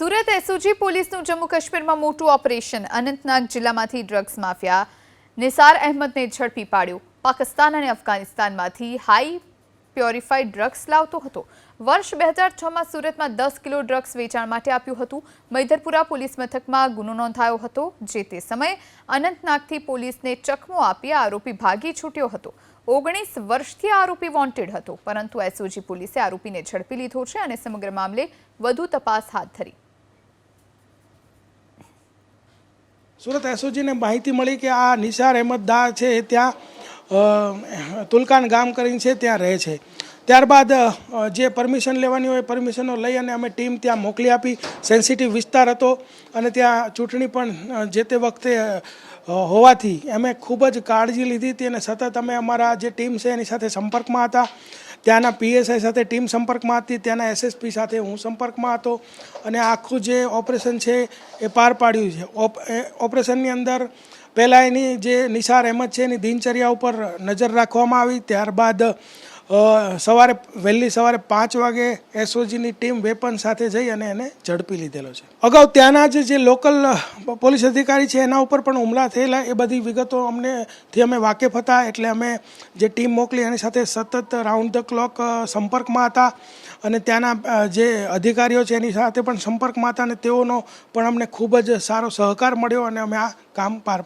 Surat SOG પોલીસનું જમ્મુ કાશ્મીરમાં મોટું ઓપરેશન. અનંતનાગ જિલ્લામાંથી ડ્રગ્સ માફિયા. નિસાર અહેમદને ઝડપી પાડ્યો. પાકિસ્તાન અને અફઘાનિસ્તાનમાંથી હાઈ પ્યોરિફાઈડ ડ્રગ્સ લાવતો હતો. વર્ષ બે હજાર છમાં સુરતમાં દસ કિલો ડ્રગ્સ વેચાણ માટે આપ્યું હતું. મૈધરપુરા પોલીસ મથકમાં ગુનો નોંધાયો હતો, જે તે સમયે અનંતનાગથી પોલીસને ચકમો આપી આરોપી ભાગી છૂટ્યો હતો. ઓગણીસ વર્ષથી આરોપી વોન્ટેડ હતો, પરંતુ એસઓજી પોલીસે આરોપીને ઝડપી લીધો છે અને સમગ્ર મામલે વધુ તપાસ હાથ ધરી. સુરત એસઓજીને માહિતી મળી કે આ નિસાર અહેમદ છે, એ ત્યાં તુલકાન ગામ કરીને છે, ત્યાં રહે છે. ત્યારબાદ જે પરમિશન લેવાની હોય પરમિશનો લઈ અને અમે ટીમ ત્યાં મોકલી આપી. સેન્સિટિવ વિસ્તાર હતો અને ત્યાં ચૂંટણી પણ જે તે વખતે હોવાથી અમે ખૂબ જ કાળજી લીધી હતી અને સતત અમે અમારા જે ટીમ છે એની સાથે સંપર્કમાં હતા. ત્યાંના પીએસઆઈ સાથે ટીમ સંપર્કમાં હતી, ત્યાંના એસએસપી સાથે હું સંપર્કમાં હતો અને આખું જે ઓપરેશન છે એ પાર પાડ્યું છે. ઓપ ઓપરેશનની અંદર પહેલાં એની જે નિસાર અહેમદ છે એની દિનચર્યા ઉપર નજર રાખવામાં આવી, ત્યારબાદ સવારે વહેલી સવારે પાંચ વાગે એસઓજીની ટીમ વેપન સાથે જઈ અને એને ઝડપી લીધેલો છે. અગાઉ ત્યાંના જ જે લોકલ પોલીસ અધિકારી છે, એના ઉપર પણ હુમલા થયેલા, એ બધી વિગતો અમને, થી અમે વાકેફ હતા, એટલે અમે જે ટીમ મોકલી, એની સાથે સતત રાઉન્ડ ધ ક્લોક સંપર્કમાં હતા અને ત્યાંના જે અધિકારીઓ છે, એની સાથે પણ સંપર્કમાં હતા અને તેઓનો પણ અમને ખૂબ જ સારો સહકાર મળ્યો અને અમે આ કામ પાર